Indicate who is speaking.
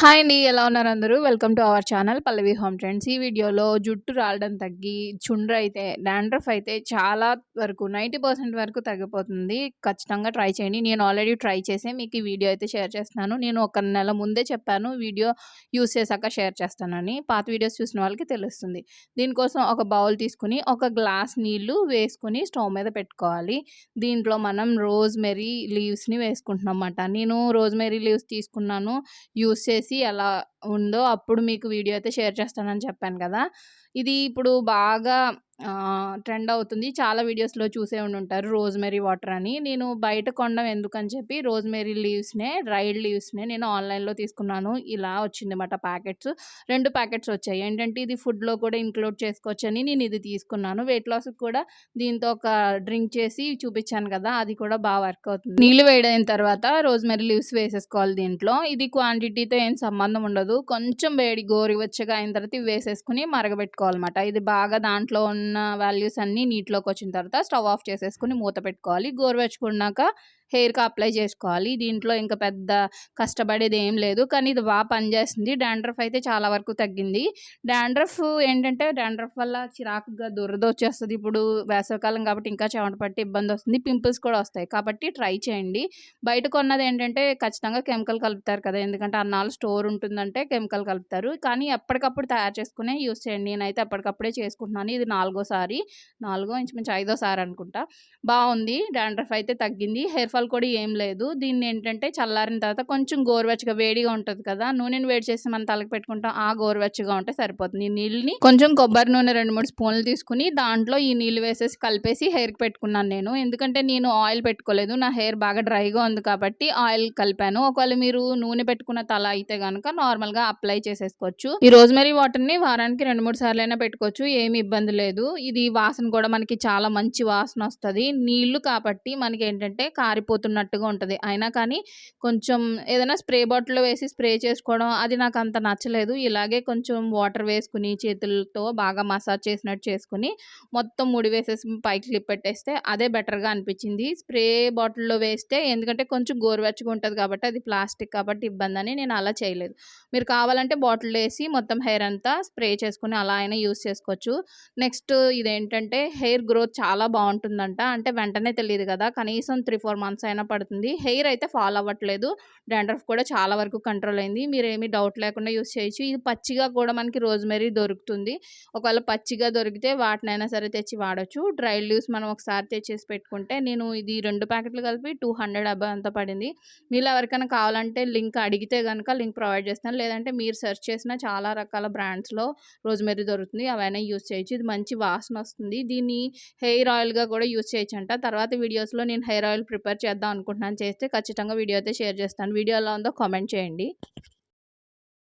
Speaker 1: Hi అండి ఎలా ఉన్నారు అందరూ? Welcome to our channel Pallavi home trends ఈ వీడియోలో జుట్టు రాలడం తగ్గి చుండ్ర అయితే డాండ్రఫ్ అయితే చాలా వరకు నైంటీ పర్సెంట్ వరకు తగ్గిపోతుంది. ఖచ్చితంగా ట్రై చేయండి. నేను ఆల్రెడీ ట్రై చేసే మీకు ఈ వీడియో అయితే షేర్ చేస్తున్నాను. నేను ఒక నెల ముందే చెప్పాను వీడియో యూస్ చేశాక షేర్ చేస్తానని. పాత వీడియోస్ చూసిన వాళ్ళకి తెలుస్తుంది. దీనికోసం ఒక బౌల్ తీసుకుని ఒక గ్లాస్ నీళ్ళు వేసుకుని స్టవ్ మీద పెట్టుకోవాలి. దీంట్లో మనం రోజ్ మెరీ లీవ్స్ని వేసుకుంటున్నాం అన్నమాట. నేను రోజ్ మెరీ లీవ్స్ తీసుకున్నాను యూస్ చేసి చేసి ఎలా ఉందో అప్పుడు మీకు వీడియో అయితే షేర్ చేస్తానని చెప్పాను కదా. ఇది ఇప్పుడు బాగా ట్రెండ్ అవుతుంది. చాలా వీడియోస్లో చూసే ఉండి ఉంటారు. రోజ్మెరీ వాటర్ అని. నేను బయట కొండం ఎందుకని చెప్పి రోజ్మెరీ లీవ్స్నే డ్రైడ్ లీవ్స్నే నేను ఆన్లైన్లో తీసుకున్నాను. ఇలా వచ్చింది అన్నమాట ప్యాకెట్స్. రెండు ప్యాకెట్స్ వచ్చాయి. ఏంటంటే ఇది ఫుడ్లో కూడా ఇంక్లూడ్ చేసుకోవచ్చని నేను ఇది తీసుకున్నాను. వెయిట్ లాస్కి కూడా దీంతో ఒక డ్రింక్ చేసి చూపించాను కదా అది కూడా బాగా వర్క్ అవుతుంది. నీళ్ళు వేడైన తర్వాత రోజ్మెరీ లీవ్స్ వేసేసుకోవాలి దీంట్లో. ఇది క్వాంటిటీతో ఏం సంబంధం ఉండదు. కొంచెం వేడి గోరువెచ్చగా అయిన తర్వాత వేసేసుకుని మరగబెట్టుకోవాలన్నమాట. ఇది బాగా దాంట్లో ఉన్న ఉన్న వాల్యూస్ అన్నీ నీటిలోకి వచ్చిన తర్వాత స్టవ్ ఆఫ్ చేసేసుకుని మూత పెట్టుకోవాలి. గోరువెచ్చుకున్నాక హెయిర్కి అప్లై చేసుకోవాలి. దీంట్లో ఇంకా పెద్ద కష్టపడేది ఏం లేదు. కానీ ఇది బాగా పనిచేస్తుంది డాండ్రఫ్ అయితే చాలా వరకు తగ్గింది. డాండ్రఫ్ ఏంటంటే డాండ్రఫ్ వల్ల చిరాకుగా దురద వచ్చేస్తుంది. ఇప్పుడు వేసవికాలం కాబట్టి ఇంకా చెమట పట్టి ఇబ్బంది వస్తుంది. పింపుల్స్ కూడా వస్తాయి. కాబట్టి ట్రై చేయండి. బయట కొన్నది ఏంటంటే ఖచ్చితంగా కెమికల్ కలుపుతారు కదా! ఎందుకంటే అన్నాళ్ళు స్టోర్ ఉంటుందంటే కెమికల్ కలుపుతారు. కానీ ఎప్పటికప్పుడు తయారు చేసుకునే యూస్ చేయండి. నేనైతే ఎప్పటికప్పుడే చేసుకుంటున్నాను. ఇది నాలుగోసారి. నాలుగో ఇంచుమించు ఐదోసారి అనుకుంటా. బాగుంది. డాండ్రఫ్ అయితే తగ్గింది. హెయిర్ ఫాల్ కూడా ఏం లేదు. దీన్ని ఏంటంటే చల్లారిన తర్వాత కొంచెం గోరువెచ్చగా వేడిగా ఉంటుంది కదా నూనెని వేడి చేసి మనం తలకి పెట్టుకుంటాం ఆ గోరువెచ్చగా ఉంటే సరిపోతుంది. ఈ నీళ్ళని కొంచెం కొబ్బరి నూనె రెండు మూడు స్పూన్లు తీసుకుని దాంట్లో ఈ నీళ్ళు వేసేసి కలిపేసి హెయిర్కి పెట్టుకున్నాను నేను. ఎందుకంటే నేను ఆయిల్ పెట్టుకోలేదు నా హెయిర్ బాగా డ్రైగా ఉంది కాబట్టి ఆయిల్ కలిపాను. ఒకవేళ మీరు నూనె పెట్టుకున్న తల అయితే కనుక నార్మల్గా అప్లై చేసేసుకోవచ్చు. ఈ రోజ్మెరీ వాటర్ని వారానికి రెండు మూడు సార్లు అయినా పెట్టుకోవచ్చు ఏమి ఇబ్బంది లేదు. ఇది వాసన కూడా మనకి చాలా మంచి వాసన వస్తుంది. నీళ్ళు కాబట్టి మనకి ఏంటంటే కారి పడిపోతున్నట్టుగా ఉంటుంది. అయినా కానీ కొంచెం ఏదైనా స్ప్రే బాటిల్లో వేసి స్ప్రే చేసుకోవడం అది నాకు అంత నచ్చలేదు. ఇలాగే కొంచెం వాటర్ వేసుకుని చేతులతో బాగా మసాజ్ చేసినట్టు చేసుకుని మొత్తం ముడి వేసేసి పైకి క్లిప్ పెట్టేస్తే అదే బెటర్గా అనిపించింది. స్ప్రే బాటిల్లో వేస్తే ఎందుకంటే కొంచెం గోరువెచ్చగా ఉంటుంది కాబట్టి అది ప్లాస్టిక్ కాబట్టి ఇబ్బంది అని నేను అలా చేయలేదు. మీరు కావాలంటే బాటిల్ వేసి మొత్తం హెయిర్ అంతా స్ప్రే చేసుకుని అలా అయినా యూస్ చేసుకోవచ్చు. నెక్స్ట్ ఇదేంటంటే హెయిర్ గ్రోత్ చాలా బాగుంటుందంట. అంటే వెంటనే తెలియదు కదా. కనీసం త్రీ ఫోర్ మంత్స్ మంత్స్ అయినా పడుతుంది. హెయిర్ అయితే ఫాల్ అవ్వట్లేదు. డాండ్రఫ్ కూడా చాలా వరకు కంట్రోల్ అయింది. మీరు ఏమీ డౌట్ లేకుండా యూస్ చేయొచ్చు. ఇది పచ్చిగా కూడా మనకి రోజ్మెరీ దొరుకుతుంది. ఒకవేళ పచ్చిగా దొరికితే వాటినైనా సరే తెచ్చి వాడచ్చు. డ్రై లీవ్స్ మనం ఒకసారి తెచ్చేసి పెట్టుకుంటే నేను ఇది రెండు ప్యాకెట్లు కలిపి టూ హండ్రెడ్ అబ్బా అంత పడింది. మీరు ఎవరికైనా కావాలంటే లింక్ అడిగితే కనుక లింక్ ప్రొవైడ్ చేస్తాను. లేదంటే మీరు సెర్చ్ చేసిన చాలా రకాల బ్రాండ్స్లో రోజ్మెరీ దొరుకుతుంది. అవైనా యూస్ చేయొచ్చు. ఇది మంచి వాసన వస్తుంది. దీన్ని హెయిర్ ఆయిల్గా కూడా యూస్ చేయొచ్చు అంట తర్వాత వీడియోస్లో నేను హెయిర్ ఆయిల్ ప్రిపేర్ చేద్దాం అనుకుంటున్నాను. చేస్తే ఖచ్చితంగా వీడియో అయితే షేర్ చేస్తాను. వీడియో ఎలా ఉందో కామెంట్ చేయండి.